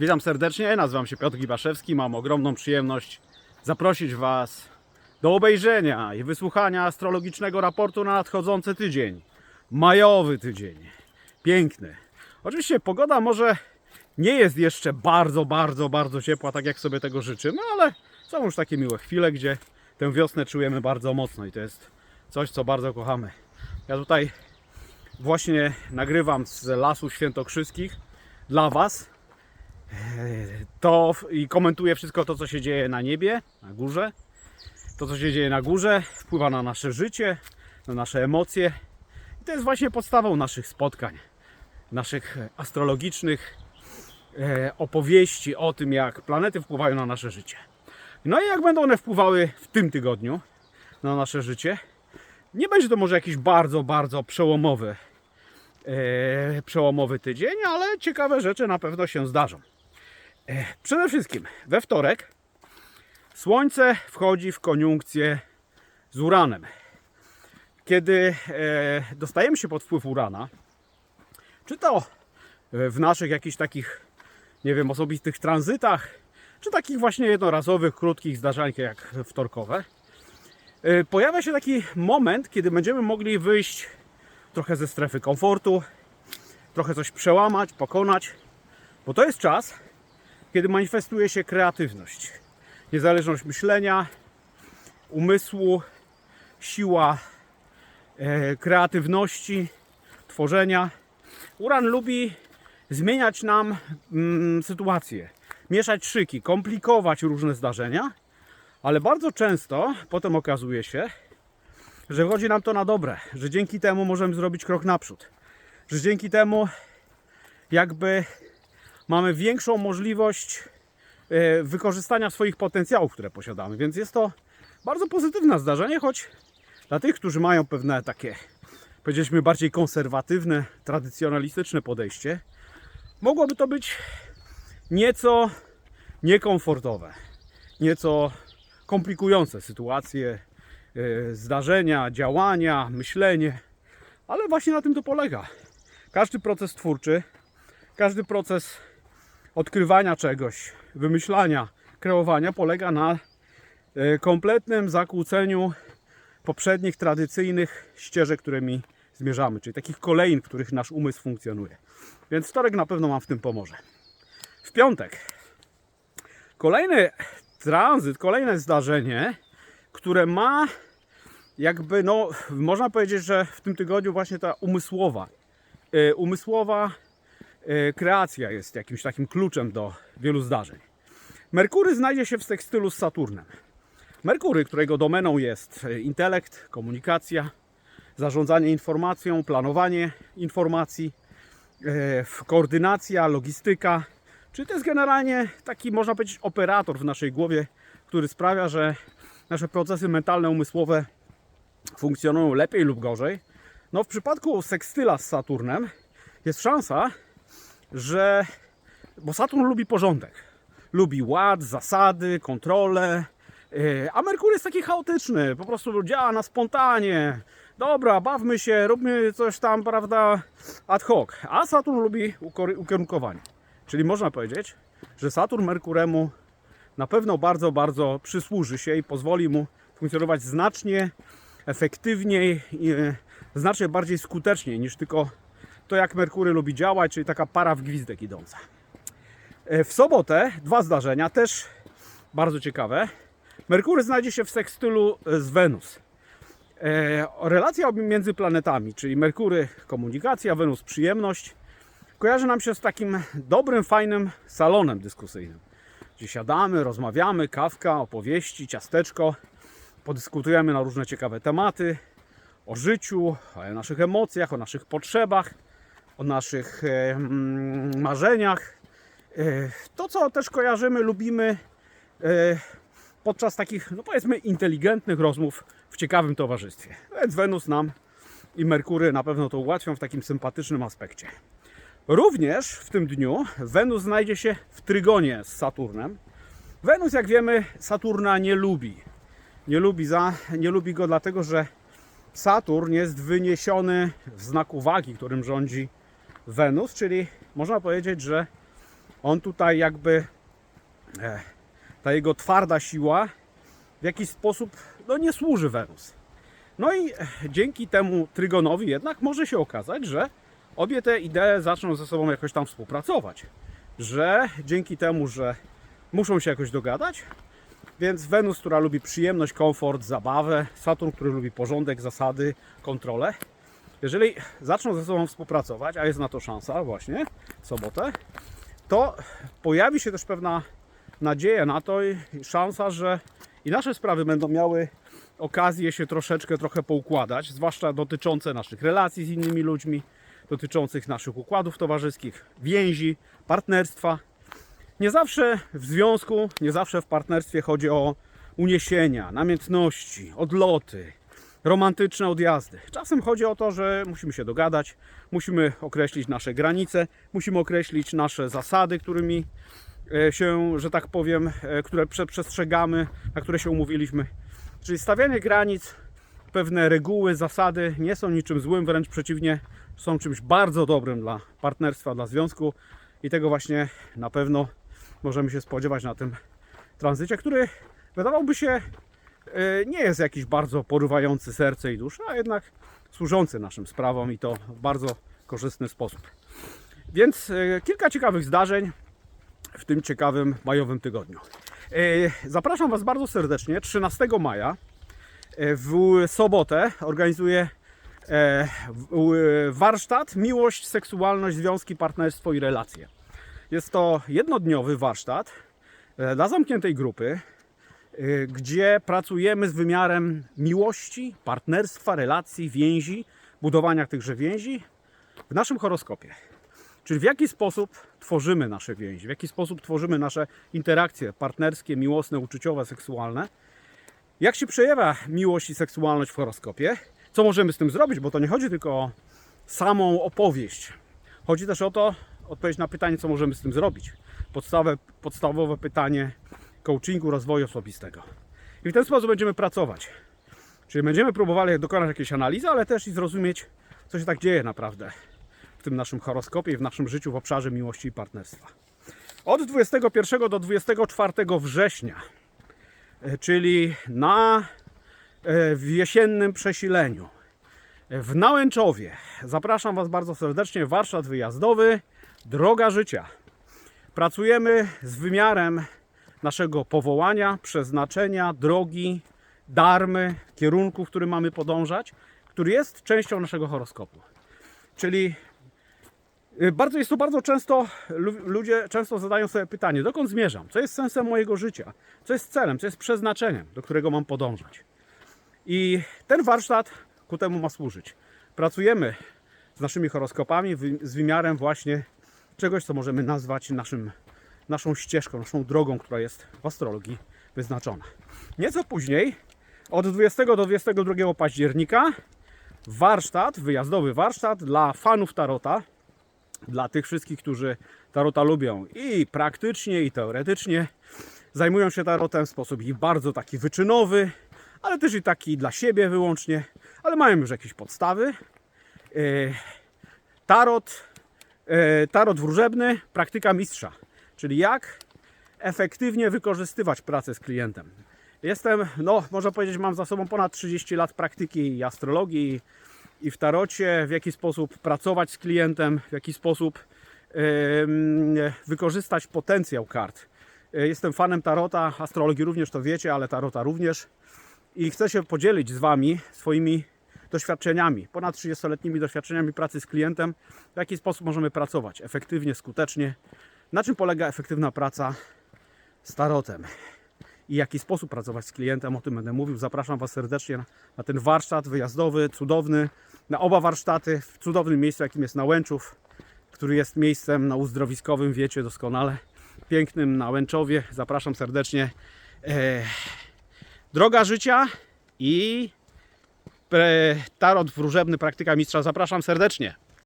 Witam serdecznie, nazywam się Piotr Gibaszewski. Mam ogromną przyjemność zaprosić Was do obejrzenia i wysłuchania astrologicznego raportu na nadchodzący tydzień. Majowy tydzień. Piękny. Oczywiście pogoda może nie jest jeszcze bardzo, bardzo, bardzo ciepła, tak jak sobie tego życzymy, ale są już takie miłe chwile, gdzie tę wiosnę czujemy bardzo mocno i to jest coś, co bardzo kochamy. Ja tutaj właśnie nagrywam z Lasu Świętokrzyskich dla Was to i komentuję wszystko to, co się dzieje na niebie, na górze. To, co się dzieje na górze, wpływa na nasze życie, na nasze emocje. I to jest właśnie podstawą naszych spotkań, naszych astrologicznych e, opowieści o tym, jak planety wpływają na nasze życie. No i jak będą one wpływały w tym tygodniu na nasze życie. Nie będzie to może jakiś bardzo, bardzo przełomowy, e, przełomowy tydzień, ale ciekawe rzeczy na pewno się zdarzą. Przede wszystkim we wtorek Słońce wchodzi w koniunkcję z Uranem. Kiedy e, dostajemy się pod wpływ Urana, czy to e, w naszych jakichś takich, nie wiem, osobistych tranzytach, czy takich właśnie jednorazowych, krótkich zdarzeniach jak wtorkowe, e, pojawia się taki moment, kiedy będziemy mogli wyjść trochę ze strefy komfortu, trochę coś przełamać, pokonać, bo to jest czas, kiedy manifestuje się kreatywność, niezależność myślenia, umysłu, siła e, kreatywności, tworzenia. Uran lubi zmieniać nam mm, sytuację, mieszać szyki, komplikować różne zdarzenia, ale bardzo często potem okazuje się, że chodzi nam to na dobre, że dzięki temu możemy zrobić krok naprzód, że dzięki temu jakby mamy większą możliwość e, wykorzystania swoich potencjałów, które posiadamy. Więc jest to bardzo pozytywne zdarzenie, choć dla tych, którzy mają pewne takie, powiedzieliśmy, bardziej konserwatywne, tradycjonalistyczne podejście, mogłoby to być nieco niekomfortowe, nieco komplikujące sytuacje, e, zdarzenia, działania, myślenie, ale właśnie na tym to polega. Każdy proces twórczy, każdy proces odkrywania czegoś, wymyślania, kreowania polega na e, kompletnym zakłóceniu poprzednich tradycyjnych ścieżek, którymi zmierzamy, czyli takich kolejn, w których nasz umysł funkcjonuje. Więc wtorek na pewno Wam w tym pomoże. W piątek kolejny tranzyt, kolejne zdarzenie, które ma jakby, no, można powiedzieć, że w tym tygodniu właśnie ta umysłowa, e, umysłowa kreacja jest jakimś takim kluczem do wielu zdarzeń. Merkury znajdzie się w sekstylu z Saturnem. Merkury, którego domeną jest e, intelekt, komunikacja, zarządzanie informacją, planowanie informacji, e, koordynacja, logistyka, czyli to jest generalnie taki, można powiedzieć, operator w naszej głowie, który sprawia, że nasze procesy mentalne, umysłowe funkcjonują lepiej lub gorzej. No w przypadku sekstyla z Saturnem jest szansa, że bo Saturn lubi porządek, lubi ład, zasady, kontrolę, yy, a Merkur jest taki chaotyczny, po prostu działa na spontanie. Dobra, bawmy się, róbmy coś tam, prawda, ad hoc. A Saturn lubi ukierunkowanie. Czyli można powiedzieć, że Saturn Merkuremu na pewno bardzo, bardzo przysłuży się i pozwoli mu funkcjonować znacznie efektywniej e, znacznie bardziej skuteczniej niż tylko to, jak Merkury lubi działać, czyli taka para w gwizdek idąca. E, W sobotę dwa zdarzenia, też bardzo ciekawe. Merkury znajdzie się w sekstylu e, z Wenus. E, Relacja między planetami, czyli Merkury komunikacja, Wenus przyjemność, kojarzy nam się z takim dobrym, fajnym salonem dyskusyjnym, gdzie siadamy, rozmawiamy, kawka, opowieści, ciasteczko, podyskutujemy na różne ciekawe tematy, o życiu, o naszych emocjach, o naszych potrzebach, o naszych e, mm, marzeniach. E, to, co też kojarzymy, lubimy e, podczas takich, no powiedzmy, inteligentnych rozmów w ciekawym towarzystwie. Więc Wenus nam i Merkury na pewno to ułatwią w takim sympatycznym aspekcie. Również w tym dniu Wenus znajdzie się w trygonie z Saturnem. Wenus, jak wiemy, Saturna nie lubi. Nie lubi, za, nie lubi go dlatego, że Saturn jest wyniesiony w znaku wagi, którym rządzi Wenus, czyli można powiedzieć, że on tutaj jakby e, ta jego twarda siła w jakiś sposób no, nie służy Wenus. No i e, dzięki temu trygonowi jednak może się okazać, że obie te idee zaczną ze sobą jakoś tam współpracować. Że dzięki temu, że muszą się jakoś dogadać, więc Wenus, która lubi przyjemność, komfort, zabawę, Saturn, który lubi porządek, zasady, kontrolę. Jeżeli zaczną ze sobą współpracować, a jest na to szansa właśnie w sobotę, to pojawi się też pewna nadzieja na to i szansa, że i nasze sprawy będą miały okazję się troszeczkę trochę poukładać, zwłaszcza dotyczące naszych relacji z innymi ludźmi, dotyczących naszych układów towarzyskich, więzi, partnerstwa. Nie zawsze w związku, nie zawsze w partnerstwie chodzi o uniesienia, namiętności, odloty, romantyczne odjazdy. Czasem chodzi o to, że musimy się dogadać, musimy określić nasze granice, musimy określić nasze zasady, którymi e, się, że tak powiem, e, które prze- przestrzegamy, na które się umówiliśmy. Czyli stawianie granic, pewne reguły, zasady nie są niczym złym, wręcz przeciwnie, są czymś bardzo dobrym dla partnerstwa, dla związku i tego właśnie na pewno możemy się spodziewać na tym tranzycie, który wydawałoby się nie jest jakiś bardzo porywający serce i duszę, a jednak służący naszym sprawom i to w bardzo korzystny sposób. Więc e, kilka ciekawych zdarzeń w tym ciekawym majowym tygodniu. E, Zapraszam Was bardzo serdecznie 13 maja e, w sobotę organizuję e, warsztat Miłość, seksualność, związki, partnerstwo i relacje. Jest to jednodniowy warsztat e, dla zamkniętej grupy, e, gdzie pracujemy z wymiarem miłości, partnerstwa, relacji, więzi, budowania tychże więzi w naszym horoskopie. Czyli w jaki sposób tworzymy nasze więzi, w jaki sposób tworzymy nasze interakcje partnerskie, miłosne, uczuciowe, seksualne. Jak się przejawia miłość i seksualność w horoskopie? Co możemy z tym zrobić? Bo to nie chodzi tylko o samą opowieść. Chodzi też o to, odpowiedź na pytanie, co możemy z tym zrobić. Podstawowe, podstawowe pytanie coachingu, rozwoju osobistego. I w ten sposób będziemy pracować. Czyli będziemy próbowali dokonać jakiejś analizy, ale też i zrozumieć, co się tak dzieje naprawdę w tym naszym horoskopie i w naszym życiu w obszarze miłości i partnerstwa. Od 21 do 24 września, e, czyli na e, w jesiennym przesileniu w Nałęczowie. Zapraszam Was bardzo serdecznie. Warsztat wyjazdowy Droga Życia. Pracujemy z wymiarem naszego powołania, przeznaczenia, drogi, darmy, kierunku, w którym mamy podążać, który jest częścią naszego horoskopu. Czyli y, bardzo jest to bardzo często, lu- ludzie często zadają sobie pytanie, dokąd zmierzam? Co jest sensem mojego życia? Co jest celem? Co jest przeznaczeniem, do którego mam podążać? I ten warsztat ku temu ma służyć. Pracujemy z naszymi horoskopami, z wymiarem właśnie czegoś, co możemy nazwać naszym, naszą ścieżką, naszą drogą, która jest w astrologii wyznaczona. Nieco później, od 20 do 22 października, warsztat, wyjazdowy warsztat dla fanów Tarota, dla tych wszystkich, którzy Tarota lubią i praktycznie, i teoretycznie, zajmują się Tarotem w sposób i bardzo taki wyczynowy, ale też i taki dla siebie wyłącznie, ale mają już jakieś podstawy. E, Tarot, e, tarot wróżebny, praktyka mistrza, czyli jak efektywnie wykorzystywać pracę z klientem. Jestem, no można powiedzieć, mam za sobą ponad 30 lat praktyki i astrologii i w tarocie, w jaki sposób pracować z klientem, w jaki sposób em, wykorzystać potencjał kart. Jestem fanem tarota, astrologii również to wiecie, ale tarota również i chcę się podzielić z Wami swoimi doświadczeniami, ponad 30-letnimi doświadczeniami pracy z klientem, w jaki sposób możemy pracować efektywnie, skutecznie, na czym polega efektywna praca z tarotem i jaki sposób pracować z klientem, o tym będę mówił. Zapraszam Was serdecznie na, na ten warsztat wyjazdowy, cudowny, na oba warsztaty w cudownym miejscu, jakim jest Nałęczów, który jest miejscem na uzdrowiskowym, wiecie doskonale, pięknym na Łęczowie. Zapraszam serdecznie. E, Droga życia i tarot wróżebny, praktyka mistrza. Zapraszam serdecznie.